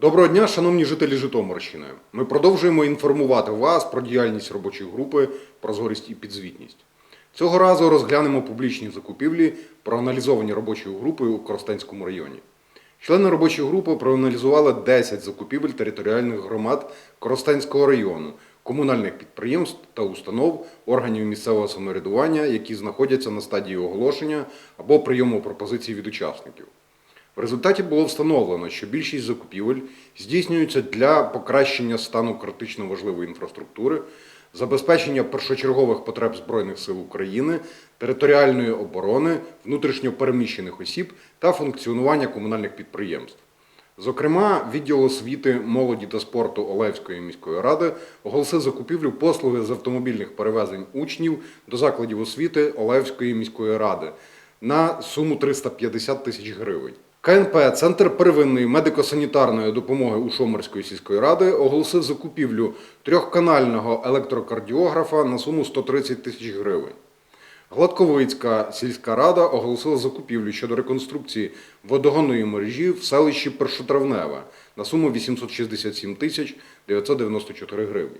Доброго дня, шановні жителі Житомирщини. Ми продовжуємо інформувати вас про діяльність робочої групи Прозорість і підзвітність. Цього разу розглянемо публічні закупівлі, проаналізовані робочою групою у Коростенському районі. Члени робочої групи проаналізували 10 закупівель територіальних громад Коростенського району, комунальних підприємств та установ, органів місцевого самоврядування, які знаходяться на стадії оголошення або прийому пропозицій від учасників. В результаті було встановлено, що більшість закупівель здійснюються для покращення стану критично важливої інфраструктури, забезпечення першочергових потреб Збройних сил України, територіальної оборони, внутрішньо переміщених осіб та функціонування комунальних підприємств. Зокрема, відділ освіти, молоді та спорту Олевської міської ради оголосив закупівлю послуги з автомобільних перевезень учнів до закладів освіти Олевської міської ради на суму 350 тисяч гривень. КНП Центр первинної медико-санітарної допомоги Ушомерської сільської ради оголосив закупівлю трьохканального електрокардіографа на суму 130 тисяч гривень. Гладковицька сільська рада оголосила закупівлю щодо реконструкції водогонної мережі в селищі Першотравневе на суму 867 тисяч 994 гривні.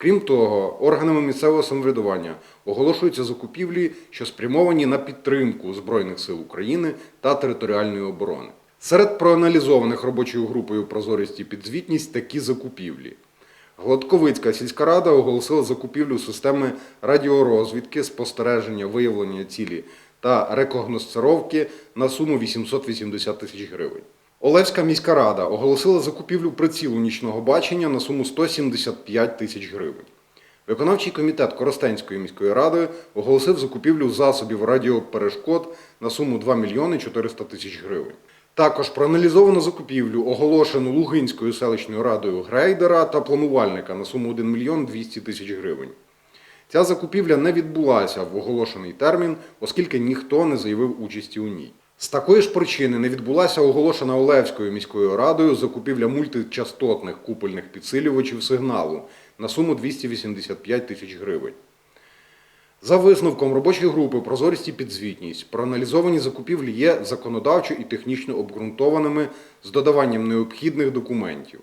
Крім того, органами місцевого самоврядування оголошуються закупівлі, що спрямовані на підтримку Збройних сил України та територіальної оборони. Серед проаналізованих робочою групою прозорість і підзвітність такі закупівлі. Гладковицька сільська рада оголосила закупівлю системи радіорозвідки, спостереження, виявлення цілі та рекогносцировки на суму 880 тисяч гривень. Олевська міська рада оголосила закупівлю прицілу нічного бачення на суму 175 тисяч гривень. Виконавчий комітет Коростенської міської ради оголосив закупівлю засобів радіоперешкод на суму 2 мільйони 400 тисяч гривень. Також проаналізовано закупівлю, оголошену Лугинською селищною радою грейдера та планувальника на суму 1 мільйон 200 тисяч гривень. Ця закупівля не відбулася в оголошений термін, оскільки ніхто не заявив участі у ній. З такої ж причини не відбулася оголошена Олевською міською радою закупівля мультичастотних купольних підсилювачів сигналу на суму 285 тисяч гривень. За висновком робочої групи Прозорість і підзвітність проаналізовані закупівлі є законодавчо і технічно обґрунтованими з додаванням необхідних документів.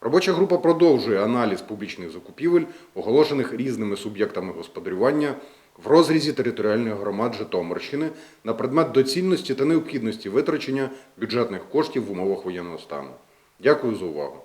Робоча група продовжує аналіз публічних закупівель, оголошених різними суб'єктами господарювання в розрізі територіальних громад Житомирщини на предмет доцільності та необхідності витрачення бюджетних коштів в умовах воєнного стану. Дякую за увагу.